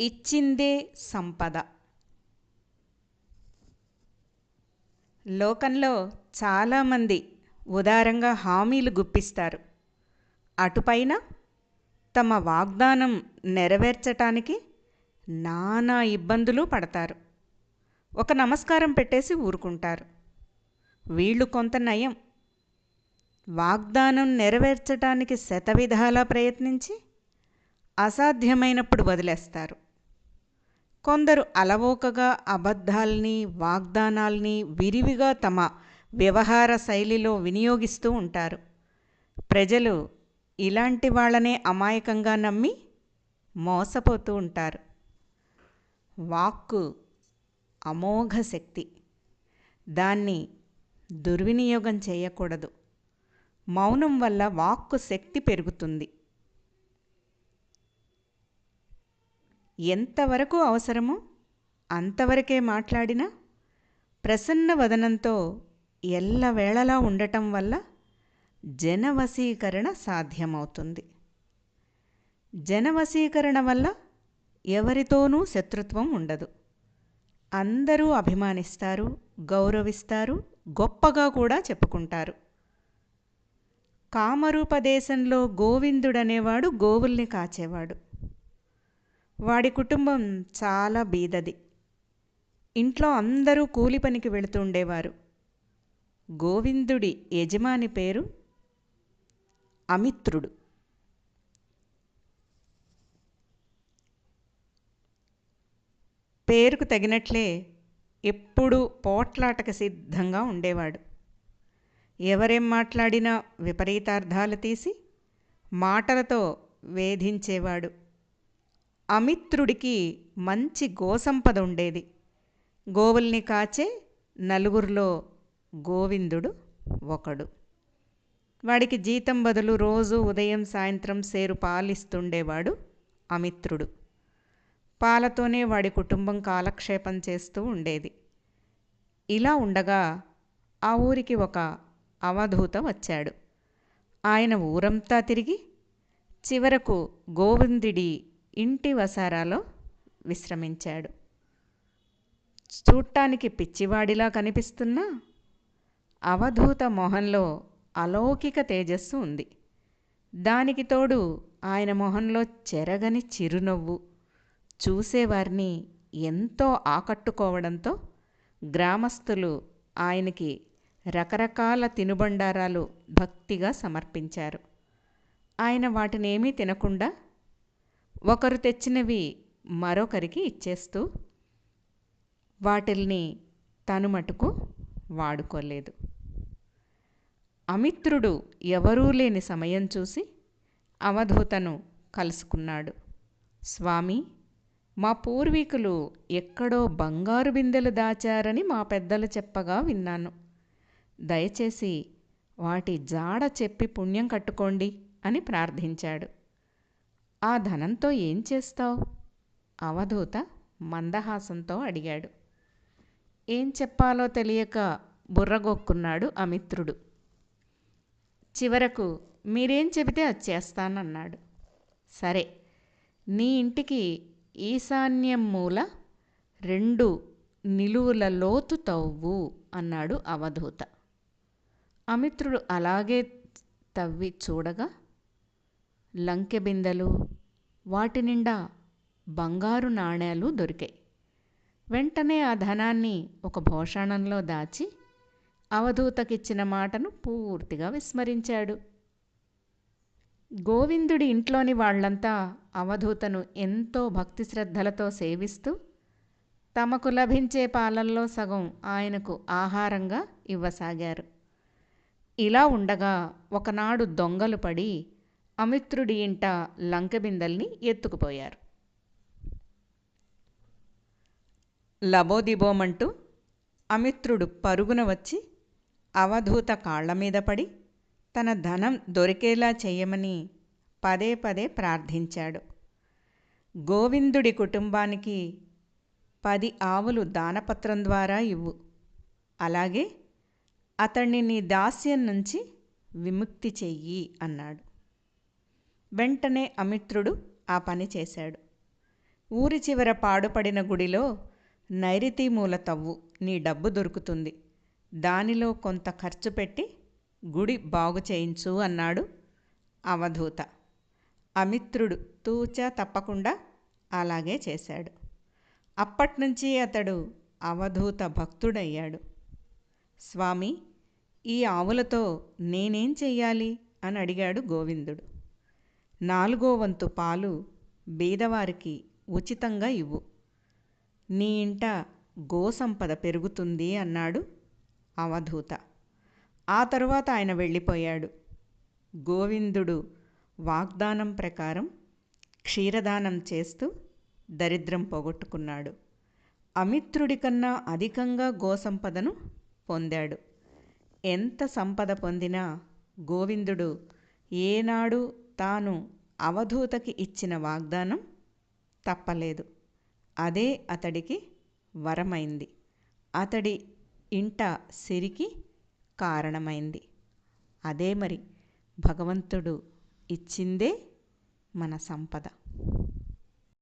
ఇచ్చిందే సంపద. లోకంలో చాలామంది ఉదారంగా హామీలు గుప్పిస్తారు. అటుపైన తమ వాగ్దానం నెరవేర్చటానికి నానా ఇబ్బందులు పడతారు. ఒక నమస్కారం పెట్టేసి ఊరుకుంటారు. వీళ్ళు కొంత నయం. వాగ్దానం నెరవేర్చటానికి శతవిధాలా ప్రయత్నించి అసాధ్యమైనప్పుడు వదిలేస్తారు. కొందరు అలవోకగా అబద్ధాల్ని వాగ్దానాల్ని విరివిగా తమ వ్యవహార శైలిలో వినియోగిస్తూ ఉంటారు. ప్రజలు ఇలాంటి వాళ్ళనే అమాయకంగా నమ్మి మోసపోతూ ఉంటారు. వాక్కు అమోఘ శక్తి. దాన్ని దుర్వినియోగం చేయకూడదు. మౌనం వల్ల వాక్కు శక్తి పెరుగుతుంది. ఎంతవరకు అవసరమో? అంతవరకే మాట్లాడినా? ప్రసన్న వదనంతో ఎల్లవేళలా ఉండటం వల్ల జనవశీకరణ సాధ్యమవుతుంది. జనవశీకరణ వల్ల ఎవరితోనూ శత్రుత్వం ఉండదు. అందరూ అభిమానిస్తారు గౌరవిస్తారు గొప్పగా కూడా చెప్పుకుంటారు. కామరూపదేశంలో గోవిందుడనేవాడు గోవుల్ని కాచేవాడు. వాడి కుటుంబం చాలా బీదది. ఇంట్లో అందరూ కూలి పనికి వెళుతూ ఉండేవారు. గోవిందుడి యజమాని పేరు అమిత్రుడు. పేరుకు తగినట్లే ఎప్పుడూ పోట్లాటకు సిద్ధంగా ఉండేవాడు. ఎవరేం మాట్లాడినా విపరీతార్థాలు తీసి మాటలతో వేధించేవాడు. అమిత్రుడికి మంచి గోసంపద ఉండేది గోవుల్ని కాచే నలుగురిలో గోవిందుడు ఒకడు. వాడికి జీతం బదులు రోజు ఉదయం సాయంత్రం సేరు పాలిస్తుండేవాడు అమిత్రుడు. పాలతోనే వాడి కుటుంబం కాలక్షేపం చేస్తూ ఉండేది. ఇలా ఉండగా ఆ ఊరికి ఒక అవధూత వచ్చాడు. ఆయన ఊరంతా తిరిగి చివరకు గోవిందుడి ఇంటి వసారాలో విశ్రమించాడు. చూడటానికి పిచ్చివాడిలా కనిపిస్తున్నా అవధూత మొహంలో అలౌకిక తేజస్సు ఉంది. దానికి తోడు ఆయన మొహంలో చెరగని చిరునవ్వు. చూసేవారిని ఎంతో ఆకట్టుకోవడంతో గ్రామస్తులు ఆయనకి రకరకాల తినుబండారాలు భక్తిగా సమర్పించారు. ఆయన వాటినేమీ తినకుండా ఒకరు తెచ్చినవి మరొకరికి ఇచ్చేస్తూ వాటిల్ని తను మటుకు వాడుకోలేదు. అమిత్రుడు ఎవరూ లేని సమయం చూసి అవధూతను కలుసుకున్నాడు. స్వామి మా పూర్వీకులు ఎక్కడో బంగారు బిందెలు దాచారని మా పెద్దలు చెప్పగా విన్నాను. దయచేసి వాటి జాడ చెప్పి పుణ్యం కట్టుకోండి అని ప్రార్థించాడు. ఆ ధనంతో ఏం చేస్తావు? అవధూత మందహాసంతో అడిగాడు. ఏం చెప్పాలో తెలియక బుర్రగొక్కున్నాడు అమిత్రుడు. చివరకు మీరేం చెబితే అది చేస్తానన్నాడు. సరే నీ ఇంటికి ఈశాన్యం మూల రెండు నిలువుల లోతు తవ్వు అన్నాడు అవధూత. అమిత్రుడు అలాగే తవ్వి చూడగా లంకె బిందెలు వాటి నిండా బంగారు నాణేలు దొరికాయి. వెంటనే ఆ ధనాన్ని ఒక భోషాణంలో దాచి అవధూతకిచ్చిన మాటను పూర్తిగా విస్మరించాడు. గోవిందుడి ఇంట్లోని వాళ్ళంతా అవధూతను ఎంతో భక్తి శ్రద్ధలతో సేవిస్తూ తమకు లభించే పాలల్లో సగం ఆయనకు ఆహారంగా ఇవ్వసాగారు. ఇలా ఉండగా ఒకనాడు దొంగలు పడి అమిత్రుడి ఇంట లంకబిందల్ని ఎత్తుకుపోయారు. లబోదిబోమంటూ అమిత్రుడు పరుగున వచ్చి అవధూత కాళ్ళ మీద పడి తన ధనం దొరికేలా చెయ్యమని పదే పదే ప్రార్థించాడు. గోవిందుడి కుటుంబానికి పది ఆవులు దానపత్రం ద్వారా ఇవ్వు. అలాగే అతణ్ణి నీ దాస్యం నుంచి విముక్తి చెయ్యి అన్నాడు. వెంటనే అమిత్రుడు ఆ పని చేశాడు. ఊరి చివర పాడుపడిన గుడిలో నైరుతి మూల తవ్వు నీ డబ్బు దొరుకుతుంది. దానిలో కొంత ఖర్చు పెట్టి గుడి బాగు చేయించు అన్నాడు అవధూత. అమిత్రుడు తూచా తప్పకుండా అలాగే చేశాడు. అప్పట్నుంచి అతడు అవధూత భక్తుడయ్యాడు. స్వామి ఈ ఆవులతో నేనేం చెయ్యాలి? అని అడిగాడు గోవిందుడు. నాలుగో వంతు పాలు బీదవారికి ఉచితంగా ఇవ్వు. నీ ఇంట గోసంపద పెరుగుతుంది అన్నాడు అవధూత. ఆ తరువాత ఆయన వెళ్ళిపోయాడు. గోవిందుడు వాగ్దానం ప్రకారం క్షీరదానం చేస్తూ దరిద్రం పోగొట్టుకున్నాడు. అమిత్రుడి కన్నా అధికంగా గోసంపదను పొందాడు. ఎంత సంపద పొందినా గోవిందుడు ఏనాడు తాను అవధూతకి ఇచ్చిన వాగ్దానం తప్పలేదు. అదే అతడికి వరమైంది. అతడి ఇంట సిరికి కారణమైంది. అదే మరి భగవంతుడు ఇచ్చిందే మన సంపద.